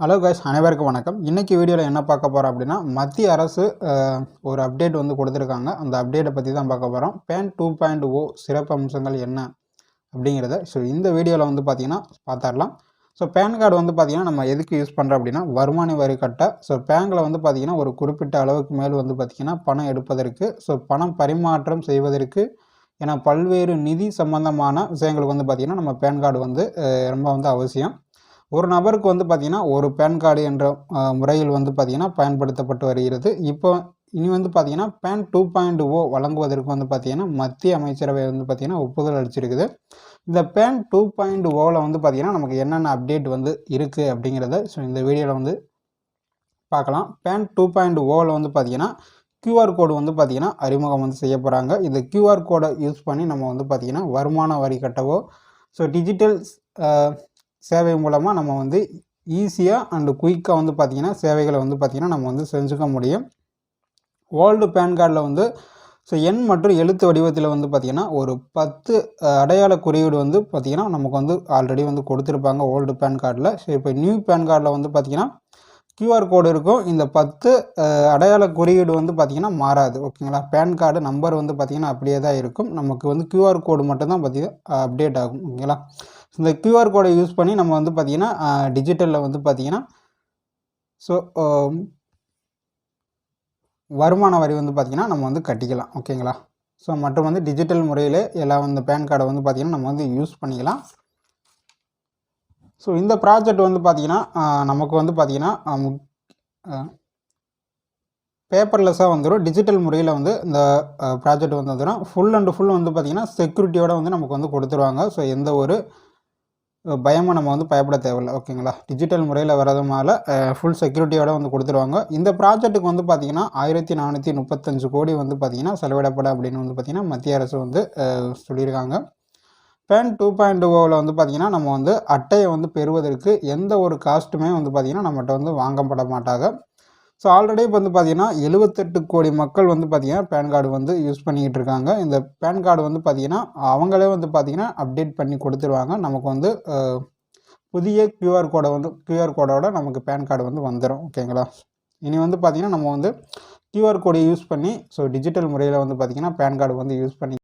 Hello guys அனைவருக்கும் வணக்கம். இன்றைக்கி வீடியோவில் என்ன பார்க்க போகிறோம் அப்படின்னா மத்திய அரசு ஒரு அப்டேட் வந்து கொடுத்துருக்காங்க. அந்த அப்டேட்டை பற்றி தான் பார்க்க போகிறோம் பேன் டூ பாயிண்ட் ஓ oh சிறப்பு அம்சங்கள் என்ன அப்படிங்கிறத ஸோ இந்த வீடியோவில் வந்து பார்த்தீங்கன்னா பார்த்துடலாம் ஸோ பேன் கார்டு வந்து பார்த்தீங்கன்னா நம்ம எதுக்கு யூஸ் பண்ணுறோம் அப்படின்னா வருமான வரி கட்ட. ஸோ பேங்கில் வந்து பார்த்திங்கன்னா ஒரு குறிப்பிட்ட அளவுக்கு மேல் வந்து பார்த்தீங்கன்னா பணம் எடுப்பதற்கு ஸோ பணம் பரிமாற்றம் செய்வதற்கு ஏன்னா பல்வேறு நிதி சம்பந்தமான விஷயங்களுக்கு வந்து பார்த்திங்கன்னா நம்ம பேன் கார்டு வந்து ரொம்ப வந்து அவசியம். ஒரு நபருக்கு வந்து பார்த்திங்கன்னா ஒரு பேன் கார்டு என்ற முறையில் வந்து பார்த்திங்கன்னா பயன்படுத்தப்பட்டு வருகிறது. இப்போ இனி வந்து பார்த்திங்கன்னா பேன் டூ பாயிண்ட் ஓ வழங்குவதற்கு வந்து பார்த்திங்கன்னா மத்திய அமைச்சரவை வந்து பார்த்திங்கன்னா ஒப்புதல் அளிச்சிருக்குது. இந்த பேன் டூ பாயிண்ட் ஓவில் வந்து பார்த்திங்கன்னா நமக்கு என்னென்ன அப்டேட் வந்து இருக்குது அப்படிங்கிறத ஸோ இந்த வீடியோவில் வந்து பார்க்கலாம் பேன் டூ பாயிண்ட் ஓவில் வந்து பார்த்திங்கன்னா க்யூஆர் கோடு வந்து பார்த்திங்கன்னா அறிமுகம் வந்து செய்ய போகிறாங்க இந்த க்யூஆர் கோடை யூஸ் பண்ணி நம்ம வந்து பார்த்திங்கன்னா வருமான வரி கட்டவோ ஸோ டிஜிட்டல் சேவை மூலமாக நம்ம வந்து ஈஸியாக அண்டு குயிக்காக வந்து பார்த்திங்கன்னா சேவைகளை வந்து பார்த்திங்கன்னா நம்ம வந்து செஞ்சுக்க முடியும். ஓல்டு பேன் கார்டில் வந்து ஸோ எண் மற்றும் எழுத்து வடிவத்தில் வந்து பார்த்திங்கன்னா ஒரு பத்து அடையாள குறியீடு வந்து பார்த்திங்கன்னா நமக்கு வந்து ஆல்ரெடி வந்து கொடுத்துருப்பாங்க ஓல்டு பேன் கார்டில். ஸோ இப்போ நியூ பேன் கார்டில் வந்து பார்த்திங்கன்னா கியூஆர் கோடு இருக்கும். இந்த பத்து அடையாள குறியீடு வந்து பார்த்திங்கன்னா மாறாது. ஓகேங்களா? பேன் கார்டு நம்பர் வந்து பார்த்திங்கன்னா அப்படியே தான் இருக்கும். நமக்கு வந்து கியூஆர் கோடு மட்டும்தான் பார்த்திங்கன்னா அப்டேட் ஆகும். ஓகேங்களா? இந்த கியூஆர் கோடை யூஸ் பண்ணி நம்ம வந்து பார்த்திங்கன்னா டிஜிட்டலில் வந்து பார்த்திங்கன்னா ஸோ வருமான வரி வந்து பார்த்திங்கன்னா நம்ம வந்து கட்டிக்கலாம். ஓகேங்களா? ஸோ மற்றும் வந்து டிஜிட்டல் முறையில் எல்லாம் வந்து பேன் கார்டை வந்து பார்த்திங்கன்னா நம்ம வந்து யூஸ் பண்ணிக்கலாம். ஸோ இந்த ப்ராஜெக்ட் வந்து பார்த்திங்கன்னா நமக்கு வந்து பார்த்திங்கன்னா பேப்பர்லெஸ்ஸாக வந்துடும் டிஜிட்டல் முறையில் வந்து இந்த ப்ராஜெக்ட் வந்து வந்துடும் ஃபுல் அண்ட் ஃபுல் வந்து பார்த்திங்கன்னா செக்யூரிட்டியோட வந்து நமக்கு வந்து கொடுத்துருவாங்க. ஸோ எந்த ஒரு பயமும் நம்ம வந்து பயப்பட தேவையில்லை. ஓகேங்களா டிஜிட்டல் முறையில் வரதுனால ஃபுல் செக்யூரிட்டியோட வந்து கொடுத்துருவாங்க. இந்த ப்ராஜெக்ட்டுக்கு வந்து பார்த்திங்கன்னா ஆயிரத்தி நானூற்றி முப்பத்தஞ்சு கோடி வந்து பார்த்திங்கன்னா செலவிடப்பட அப்படின்னு வந்து பார்த்திங்கன்னா மத்திய அரசு வந்து சொல்லியிருக்காங்க. பேன் டூ பாயிண்ட் ஓவில் வந்து பார்த்திங்கன்னா நம்ம வந்து அட்டையை வந்து பெறுவதற்கு எந்த ஒரு காஸ்ட்டுமே வந்து பார்த்திங்கன்னா நம்மகிட்ட வந்து வாங்கப்பட மாட்டாங்க. ஸோ ஆல்ரெடி இப்போ வந்து பார்த்திங்கன்னா எழுபத்தெட்டு கோடி மக்கள் வந்து பார்த்திங்கன்னா பேன் கார்டு வந்து யூஸ் பண்ணிக்கிட்டு இருக்காங்க. இந்த பேன் கார்டு வந்து பார்த்திங்கன்னா அவங்களே வந்து பார்த்திங்கன்னா அப்டேட் பண்ணி கொடுத்துருவாங்க. நமக்கு வந்து புதிய க்யூஆர் கோடை வந்து க்யூஆர் கோடோட நமக்கு பேன் கார்டு வந்து வந்துடும் ஓகேங்களா இனி வந்து பார்த்திங்கன்னா நம்ம வந்து கியூஆர் கோடை யூஸ் பண்ணி ஸோ டிஜிட்டல் முறையில் வந்து பார்த்திங்கன்னா பேன் கார்டு வந்து யூஸ் பண்ணி